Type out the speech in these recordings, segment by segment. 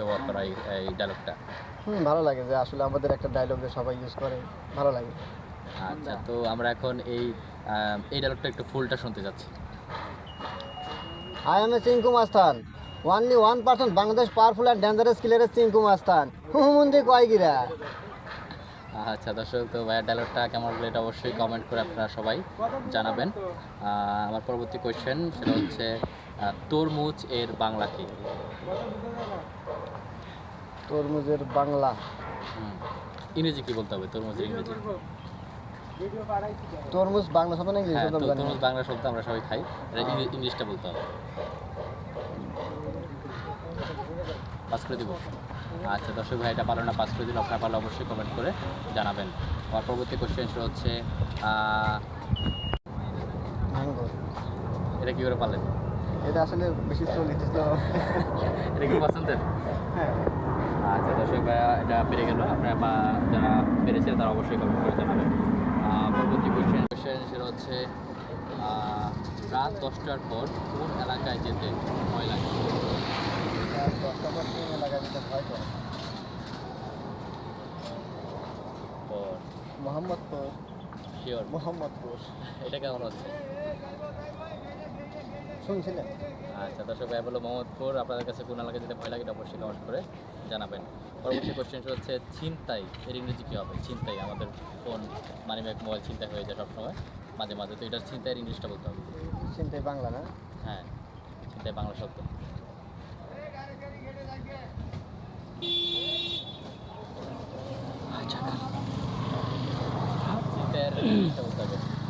ব্যবহার করা এই ডায়লগটা হুম ভালো লাগে যে আসলে আমাদের একটা ডায়লগ সবাই ইউজ করে ভালো লাগে। আচ্ছা তো আমরা এখন এই এই ডায়লগটা একটু ফুলটা শুনতে যাচ্ছি I M A Chinku Mastan only one percent Bangladesh powerful and dangerous কিলারের Chinku Mastan. হুমুন্দি কয় গিরা? আচ্ছা দর্শক তো ভাইয়ার ডায়লগটা কেমন লাগল এটা অবশ্যই কমেন্ট করে আপনারা সবাই জানাবেন। আমার পরবর্তী কোয়েশ্চেন সেটা হচ্ছে তরমুজ এর বাংলা কি? তরমুজের বাংলা। হুম। ইংরেজি কি বলতে হবে? তরমুজের ইংরেজি। তরমুজ বাংলা শব্দ না ইংলিশ হ্যাঁ শব্দ তরমুজ বাংলা শব্দ আমরা সবাই খাই। এটা ইংলিশটা বলতে হবে। পাস করে দিব? আচ্ছা দর্শক ভাই এটা পারো না পাস করে দিল আপনারা পারলে অবশ্যই কমেন্ট করে জানাবেন। আমার পরবর্তী কোশ্চেন হচ্ছে এটা কী করে পারলেন? এটা আসলে বেশি চলিতেছিল এটা কি পছন্দের? হ্যাঁ। আচ্ছা দর্শক ভাইয়া এটা পেরে গেল। আপনারা বা যারা পেরেছে তারা অবশ্যই কমেন্ট করে জানাবেন। পরবর্তী কোশ্চেন কোশ্চেন সেটা হচ্ছে রাত দশটার পর কোন এলাকায় যেতে ভয় লাগে? মোহাম্মদপুর। শিওর মোহাম্মদপুর। এটা কেমন হচ্ছে? শুনছিলেন? আচ্ছা দর্শক ভাই বলো মোহাম্মদপুর। আপনাদের কাছে কোন এলাকায় যেতে ভয় লাগে এটা অবশ্যই কমেন্ট করে জানাবেন। পরবর্তী কোশ্চেন হচ্ছে ছিনতাই এর ইংরেজি কী হবে? ছিনতাই আমাদের ফোন মানি ব্যাগ মোবাইল ছিনতাই হয়ে যায় সবসময় মাঝে মাঝে। তো এটার ছিনতাইয়ের ইংলিশটা বলতে হবে। চিন্তাই বাংলা না? হ্যাঁ ছিনতাই বাংলা শব্দ।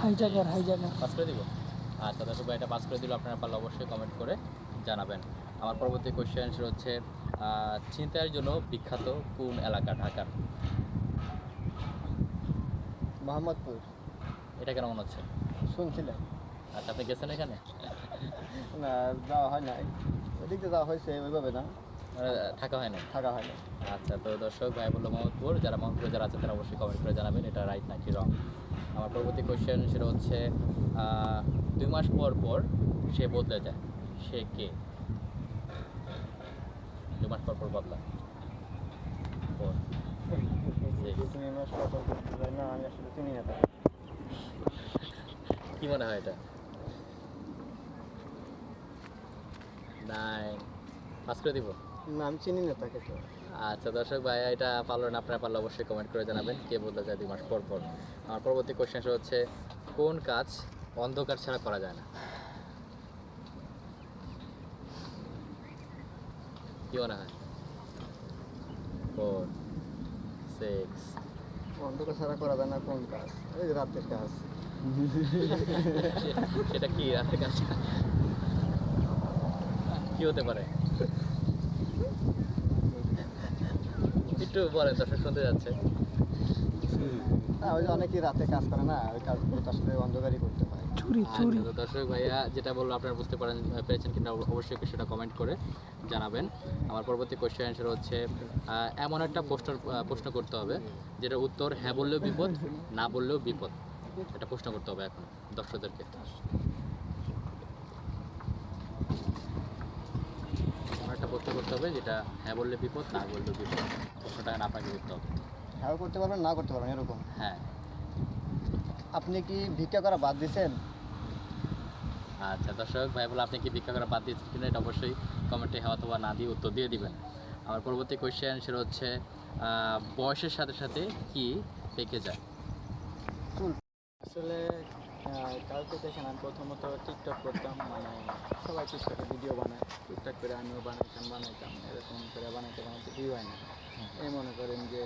হাইজাগার হাইজাগার পাস করে দিব? আচ্ছা দর্শক এটা পাস করে দিল আপনারা পারলে অবশ্যই কমেন্ট করে জানাবেন। আমার পরবর্তী কোয়েশ্চেন সেটা হচ্ছে ছিনতাইয়ের জন্য বিখ্যাত কোন এলাকা ঢাকার মোহাম্মদপুর। এটা কেন মনে হচ্ছে? শুনছিলেন আচ্ছা আপনি গেছেন এখানে? না যাওয়া হয় নাই। ওদিক যাওয়া হয়েছে ওইভাবে না। থাকা হয় না থাকা হয় না আচ্ছা তো দর্শক ভাই বলল মোহাম্মদপুর যারা মোহাম্মদপুরে যারা আছে তারা অবশ্যই কমেন্ট করে জানাবেন এটা রাইট নাকি রং আমার পরবর্তী কোয়েশ্চেন সেটা হচ্ছে দুই মাস পর পর সে বদলে যায় সে কে? দুই মাস পর পর বদলা পর। কি মনে হয় এটা? নাই। পাস করে দিব? না আমি চিনি না তাকে তো। আচ্ছা দর্শক ভাই এটা পারল না আপনারা পারলে অবশ্যই কমেন্ট করে জানাবেন কে বলতে যায় দুই মাস পর পর। আমার পরবর্তী কোশ্চেন হচ্ছে কোন কাজ অন্ধকার ছাড়া করা যায় না? কি মনে হয়? ফোর সিক্স অন্ধকার ছাড়া করা যায় না কোন কাজ? এই রাতের কাজ। সেটা কি রাতের কাজ? কি হতে পারে? একটু বলেন দর্শক শুনতে যাচ্ছে। ওই অনেকেই রাতে কাজ করে না ওই কাজগুলো তো আসলে অন্ধকারই করতে হয়। আচ্ছা, দর্শক ভাইয়া যেটা বলল আপনারা বুঝতে পারেন পেরেছেন কিনা অব- অবশ্যই সেটা কমেন্ট করে জানাবেন। আমার পরবর্তী কোশ্চেন অ্যান্সার হচ্ছে এমন একটা প্রশ্ন প্রশ্ন করতে হবে যেটার উত্তর হ্যাঁ বললেও বিপদ না বললেও বিপদ। এটা প্রশ্ন করতে হবে এখন দর্শকদেরকে। একটা প্রশ্ন করতে হবে যেটা হ্যাঁ বললে বিপদ না বললে বিপদ। প্রশ্নটা আপনাকে করতে হবে। হ্যাঁ করতে পারবেন না করতে পারবেন এরকম। হ্যাঁ। আপনি কি ভিক্ষা করা বাদ দিয়েছেন? আচ্ছা দর্শক ভাই বলে আপনি কি ভিক্ষা করা বাদ দিয়েছেন কিনা এটা অবশ্যই কমেন্টে হওয়া অথবা না দিয়ে উত্তর দিয়ে দিবেন। আমার পরবর্তী কোয়েশ্চেন সেটা হচ্ছে আহ, বয়সের সাথে সাথে কি পেকে যায়? আসলে কালকে দেখেন আমি প্রথমত টিকটক করতাম মানে সবাই টিকটকে ভিডিও বানায় টুকটাক করে আমিও বানাইতাম বানাইতাম এরকম করে বানাইতে বানাইতে ভিউ হয় না। এই মনে করেন যে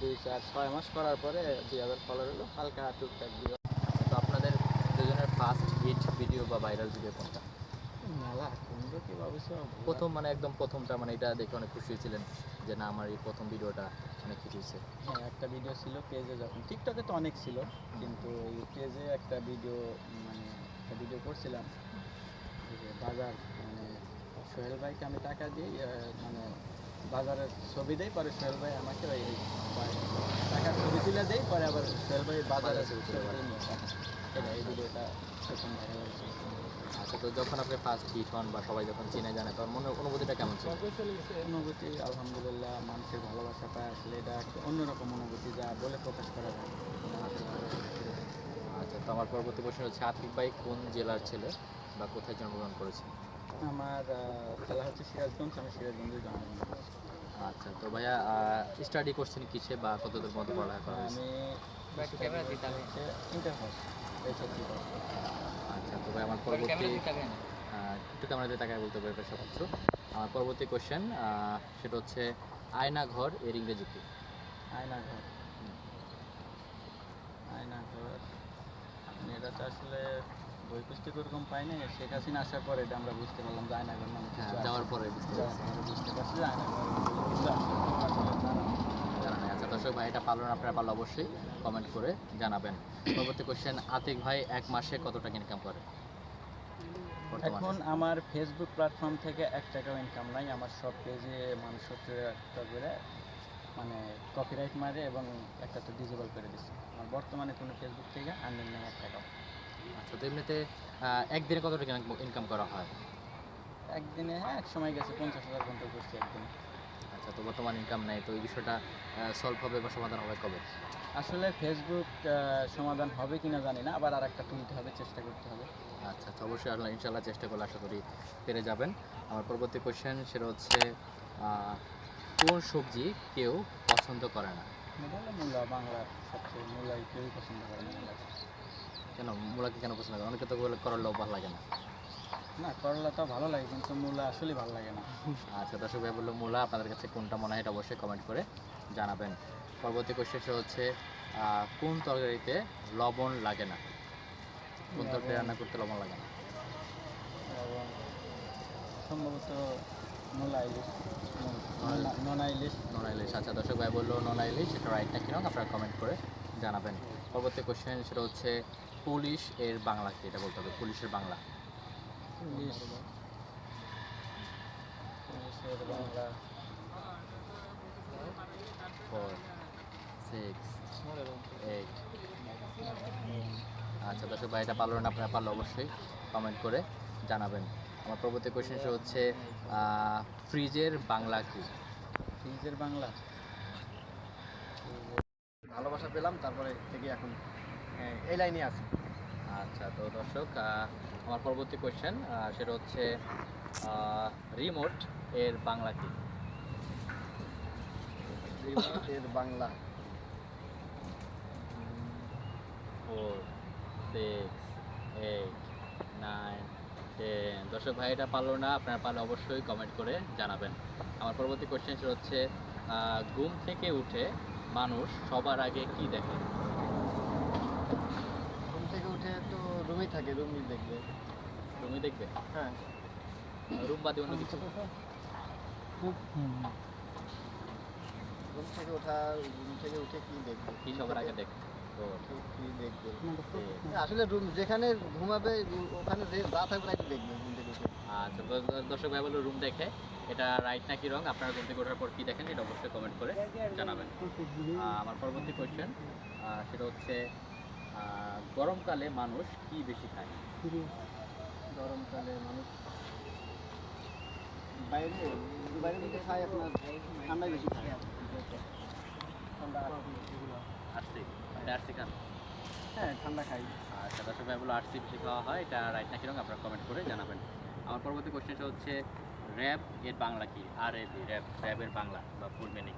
দুই চার ছয় মাস করার পরে দুই হাজার ফলোয়ার হলো হালকা টুকটাক ভিউ তো আপনাদের দুজনের ফার্স্ট হিট ভিডিও বা ভাইরাল ভিডিও কোনটা? প্রথম মানে একদম প্রথমটা মানে এটা দেখে অনেক খুশি হয়েছিলেন যে না আমার এই প্রথম ভিডিওটা অনেক হিট হয়েছে। হ্যাঁ একটা ভিডিও ছিল পেজে যখন টিকটকে তো অনেক ছিল কিন্তু এই পেজে একটা ভিডিও মানে একটা ভিডিও করছিলাম বাজার মানে সোহেল ভাইকে আমি টাকা দিই মানে বাজারের ছবি দেই পরে সোহেল ভাই আমাকে ওই টাকার ছবি তুলে দেই পরে আবার সোহেল ভাই বাজারে বাজারে ছবি তুলে এই ভিডিওটা প্রথম ভাইরাল হয়েছিল আচ্ছা তো যখন আপনি ফার্স্ট হিট হন বা সবাই যখন চিনে জানে তখন মনের অনুভূতিটা কেমন ছিল? অনুভূতি আলহামদুলিল্লাহ মানুষের ভালোবাসা পায়। আসলে এটা একটা অন্যরকম অনুভূতি যা বলে প্রকাশ করা যায়। না। মানুষের ভালোবাসা পেয়ে। আচ্ছা তো আমার পরবর্তী প্রশ্ন হচ্ছে আতিক ভাই কোন জেলার ছেলে বা কোথায় জন্মগ্রহণ করেছে আমার জেলা হচ্ছে সিরাজগঞ্জ আমি সিরাজগঞ্জে জন্মগ্রহণ করেছি। আচ্ছা তো ভাইয়া স্টাডি করছেন কিসে বা কতদূর মতো পড়ালেখা করা হয়েছে? আমি ইন্টার পাস আচ্ছা তো ভাই আমার পরবর্তী আহ, একটু ক্যামেরাতে তাকায় বলতে পারবে সব কিছু আমার পরবর্তী কোশ্চেন সেটা হচ্ছে আয়না ঘর এর ইংরেজি কি? আয়না ঘর আয়নাঘর। মানে এটা তো আসলে বই পুস্তক ওরকম পাই নাই। শেখ হাসিনা আসার পরে এটা আমরা বুঝতে পারলাম যে আয়নাঘর নামে কিছু হ্যাঁ, যাওয়ার পরে বুঝতে পারছি। বুঝতে যে আয়নাঘর আচ্ছা দর্শক ভাই এটা পারলেন আপনারা পারলে অবশ্যই কমেন্ট করে জানাবেন। পরবর্তী কোশ্চেন আতিক ভাই এক মাসে কত টাকা ইনকাম করে? এখন আমার ফেসবুক প্ল্যাটফর্ম থেকে এক টাকাও ইনকাম নাই। আমার সব পেজে মানুষ হচ্ছে একটা করে মানে কপিরাইট মারে এবং একটা তো ডিজেবল করে দিচ্ছে আমার বর্তমানে কোনো ফেসবুক থেকে আর্নিং নেই এক টাকাও। আচ্ছা তো এমনিতে একদিনে কত টাকা ইনকাম করা হয়? একদিনে হ্যাঁ এক সময় গেছে পঞ্চাশ হাজার ঘণ্টা করছি একদিন। আচ্ছা তো বর্তমান ইনকাম নেই তো এই বিষয়টা সলভ হবে বা সমাধান হবে কবে? আসলে ফেসবুক সমাধান হবে কিনা জানি না আবার আর একটা তুলতে হবে চেষ্টা করতে হবে। আচ্ছা আচ্ছা অবশ্যই আল্লাহ ইনশাল্লাহ চেষ্টা করলে আশা করি পেরে যাবেন। আমার পরবর্তী কোশ্চেন সেটা হচ্ছে কোন সবজি কেউ পছন্দ করে না? বাংলার সবচেয়ে মূলাই কেউই পছন্দ করে না। কেন? মূলাকে কেন পছন্দ করে? অনেকে তো বলে করলেও ভালো লাগে না। না করলা তো ভালো লাগে কিন্তু মূলা আসলে ভালো লাগে না। আচ্ছা দর্শক ভাই বলল মূলা আপনাদের কাছে কোনটা মনে হয় এটা অবশ্যই কমেন্ট করে জানাবেন। পরবর্তী কোশ্চেন হচ্ছে কোন তরকারিতে লবণ লাগে না? কোন তরকারি রান্না করতে লবণ লাগে না? এবং সম্ভবত মূলা ইলিশ। নোনা- নোনা ইলিশ। নন ইলিশ। আচ্ছা দর্শক ভাই বলল নন ইলিশ সেটা রাইট না কিনা আপনারা কমেন্ট করে জানাবেন। পরবর্তী কোশ্চেন সেটা হচ্ছে পুলিশ এর বাংলা কি এটা বলতে হবে? পুলিশের বাংলা। ফোর সিক্স এইট আচ্ছা দর্শক ভাই এটা পারল না আপনারা পারলে অবশ্যই কমেন্ট করে জানাবেন। আমার পরবর্তী কোশ্চেন হচ্ছে ফ্রিজের বাংলা কি? ফ্রিজের বাংলা। ভালোবাসা পেলাম তারপরে থেকে এখন এই লাইনে আছি। আচ্ছা তো দর্শক আমার পরবর্তী কোশ্চেন সেটা হচ্ছে রিমোট এর বাংলা কি? এর Bangla. Four six eight nine ten দর্শক ভাই এটা পারল না আপনারা পারলে অবশ্যই কমেন্ট করে জানাবেন। আমার পরবর্তী কোশ্চেন হচ্ছে ঘুম থেকে উঠে মানুষ সবার আগে কি দেখে ঘুম থেকে উঠে তো রুমেই থাকে রুমই দেখবে। তুমি দেখবে? হ্যাঁ। রুম বাদে অন্য কিছু? ঘুম থেকে ওঠা ঘুম থেকে উঠে কি দেখবে? কি সবার আগে দেখবে? কি কি দেখবে? আসলে রুম যেখানে ঘুমাবে ওখানে যে যা থাকবে তাই দেখবে ঘুম থেকে উঠে। আচ্ছা দর্শক ভাই বলল রুম দেখে। এটা রাইট নাকি রং আপনারা ঘুম থেকে ওঠার পর কি দেখেন এটা অবশ্যই কমেন্ট করে জানাবেন। আমার পরবর্তী কোয়েশ্চেন সেটা হচ্ছে গরমকালে মানুষ কি বেশি খায়? গরমকালে মানুষ বাইরে খায় আপনার ঠান্ডায় বেশি খায়। ঠান্ডা হ্যাঁ ঠান্ডা খাই। আচ্ছা দর্শক ভাই বলো আরসি বেশি খাওয়া হয় এটা রাইট নাকি রং আপনারা কমেন্ট করে জানাবেন। আমার পরবর্তী কোয়েশ্চেনটা হচ্ছে র্যাব এর বাংলা কি? আর এ বি র্যাব র্যাবের বাংলা বা full meaning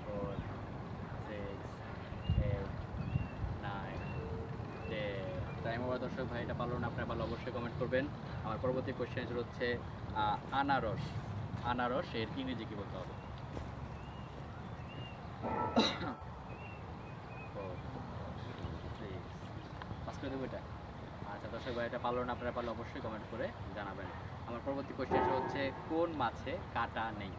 four six eight nine ten time over দর্শক ভাই, এটা পারল না, আপনারা ভালো অবশ্যই কমেন্ট করবেন। আমার পরবর্তী কোয়েশ্চেন হচ্ছে আনারস। আনারস এর ইংরেজি কি বলতে হবে? এটা। আচ্ছা দর্শক ভাই, এটা পারল না, আপনারা পারলে অবশ্যই কমেন্ট করে জানাবেন। আমার পরবর্তী কোয়েশ্চেন হচ্ছে, কোন মাছে কাটা নেই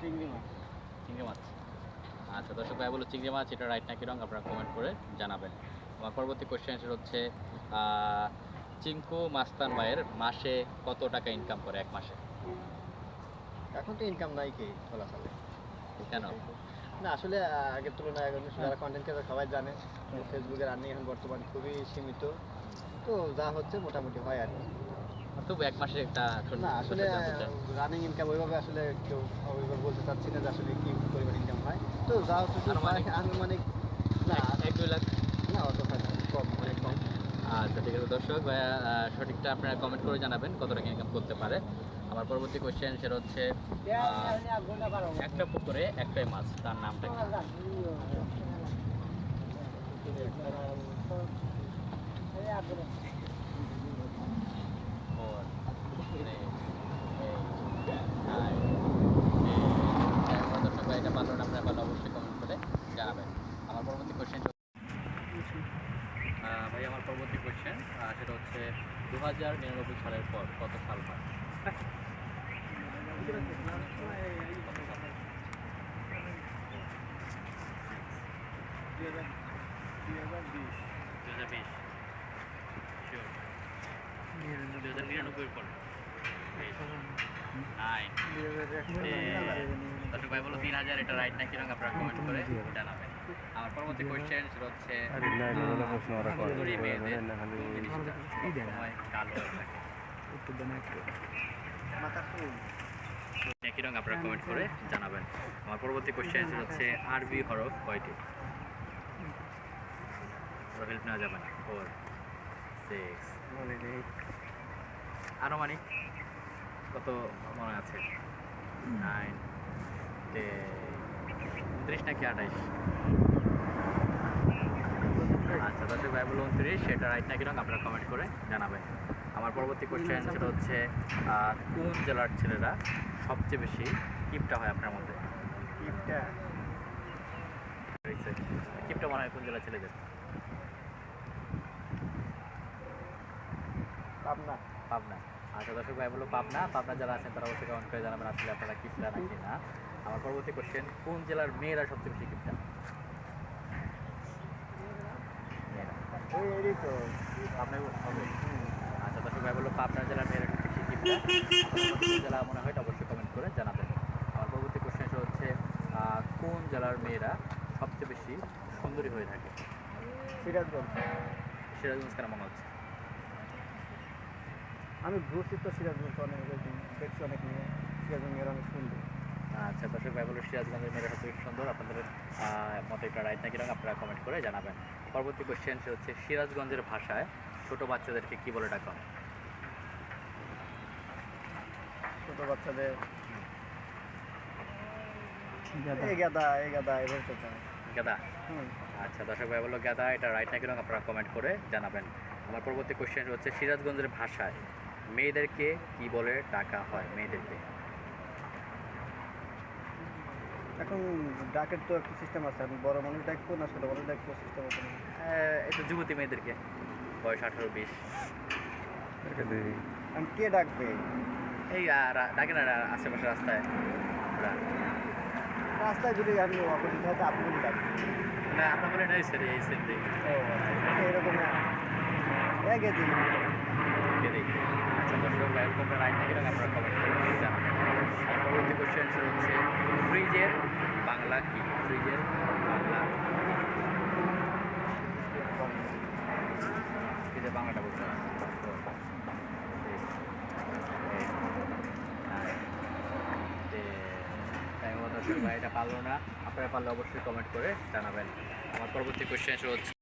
চিংড়ি মাছ চিংড়ি মাছ আচ্ছা দর্শক ভাই বলো চিংড়ি মাছ এটা রাইট নাকি রং আপনারা কমেন্ট করে জানাবেন। আমার পরবর্তী কোয়েশ্চেন হচ্ছে আহ, চিঙ্কু মাস্তান ভাইয়ের মাসে কত টাকা ইনকাম করে এক মাসে? এখন তো ইনকাম নাই কে চলাচলে কেন? না আসলে আগের তুলনায় এখন যারা কন্টেন্ট ক্রিয়েটর সবাই জানে ফেসবুকের আর্নিং এখন বর্তমান খুবই সীমিত। তো যা হচ্ছে মোটামুটি হয় আর কি। তবু এক মাসের একটা না আসলে রানিং ইনকাম ওইভাবে আসলে কেউ ওইভাবে বলতে চাচ্ছি না যে আসলে কি পরিমাণ ইনকাম হয়। তো যা হচ্ছে আনুমানিক? আনুমানিক না এক- দুই লাখ? না অত হয় কম অনেক কম। আচ্ছা ঠিক আছে দর্শক ভাইয়া সঠিকটা আপনারা কমেন্ট করে জানাবেন কত টাকা ইনকাম করতে পারে। আমার পরবর্তী কোশ্চেন সেটা হচ্ছে একটা পুকুরে একটাই মাছ তার নামটা কি four, three, eight, nine, ten. আমার দর্শক ভাই এটা পারল না আপনারা পারলে অবশ্যই কমেন্ট করে জানাবেন আমার পরবর্তী কোশ্চেন ভাই আমার পরবর্তী কোশ্চেন সেটা হচ্ছে দু হাজার নিরানব্বই সালের পর কত সাল হয়? দর্শক ভাই বলো তিন হাজার এটা রাইট নাকি রঙ? আপনারা কমেন্ট করে জানাবেন। আমার পরবর্তী কোয়েশ্চেন সেটা হচ্ছে সুন্দরী মেয়েদের কালো একই রঙ আপনারা কমেন্ট করে জানাবেন। আমার পরবর্তী কোয়েশ্চেন হচ্ছে আরবি হরফ কয়টি? হেল্প নেওয়া যাবে না। ফোর সিক্স মনে আনুমানিক কত মনে আছে? নাইন উনত্রিশ নাকি আঠাইশ? আচ্ছা দর্শক ভাই বলো উনত্রিশ সেটা রাইট নাকি রঙ আপনারা কমেন্ট করে জানাবেন। আমার পরবর্তী কোশ্চেন সেটা হচ্ছে কোন জেলার ছেলেরা সবচেয়ে বেশি কিপটা হয় আপনার মধ্যে টিপটা কিপটা মনে হয় কোন জেলার ছেলেদের? পাবনা। পাবনা। আচ্ছা দর্শক ভাই বলো পাবনা। পাবনা যারা আছেন তারা অবশ্যই কমেন্ট করে জানাবেন আসলে আপনারা কিপটা নাকি না। আমার পরবর্তী কোশ্চেন কোন জেলার মেয়েরা সবচেয়ে বেশি কিপটা মেয়েরা। আচ্ছা দর্শক ভাই বলো পাবনা জেলার মেয়েরা বেশি কিপটা জেলা মনে হয় অবশ্যই কমেন্ট করে জানাবেন। আমার পরবর্তী কোশ্চেন হচ্ছে কোন জেলার মেয়েরা সবচেয়ে বেশি সুন্দরী হয়ে থাকে? সিরাজগঞ্জ। সিরাজগঞ্জ কেন মনে হচ্ছে? আমি ঘুরছি তো সিরাজগঞ্জ অনেক দেখছি অনেক মেয়ে। সিরাজগঞ্জের অনেক সুন্দর। আচ্ছা দর্শক ভাই বলো সিরাজগঞ্জের মেয়েরা সবচেয়ে বেশি সুন্দর। আপনাদের মতে একটা রাইট নাকি রঙ আপনারা কমেন্ট করে জানাবেন। পরবর্তী কোশ্চেন হচ্ছে সিরাজগঞ্জের ভাষায় ছোট বাচ্চাদেরকে কি বলে ডাকা হয়? ছোট বাচ্চাদের গাদা। এই গাদা গাদা হুম। আচ্ছা দর্শক ভাই বলো গাদা এটা রাইট নাকি রঙ আপনারা কমেন্ট করে জানাবেন। আমার পরবর্তী কোশ্চেন হচ্ছে সিরাজগঞ্জের ভাষায় মেয়েদেরকে কি বলে ডাকা হয়? মেয়েদেরকে। এখন ডাকের তো একটা সিস্টেম আছে আমি বড় মানুষ ডাকবো না ছোট মানুষ ডাকবো সিস্টেম আছে। না আহ, একটু যুবতী মেয়েদেরকে। বয়স আঠারো বিশ। আমি কে ডাকবে? এই ডাকে না আশেপাশে রাস্তায়। রাস্তায় যদি আমি অপোজিট হয় তো আপনি ডাকবেন না আপনার বলে নাই স্যার এই সেন্ট ও আচ্ছা, এরকম এগে দিন দেখি আচ্ছা দর্শক ভাই কোনটা রাইট রঙ আপনারা কমেন্ট পরবর্তী কোশ্চেন হচ্ছে ফ্রিজের বাংলা কি? ফ্রিজের বাংলা ফ্রিজের বাংলাটা বলতে হবে। তাই দর্শক ভাই, এটা পারল না। আপনারা পারলে অবশ্যই কমেন্ট করে জানাবেন। আমার পরবর্তী কোশ্চেন হচ্ছে।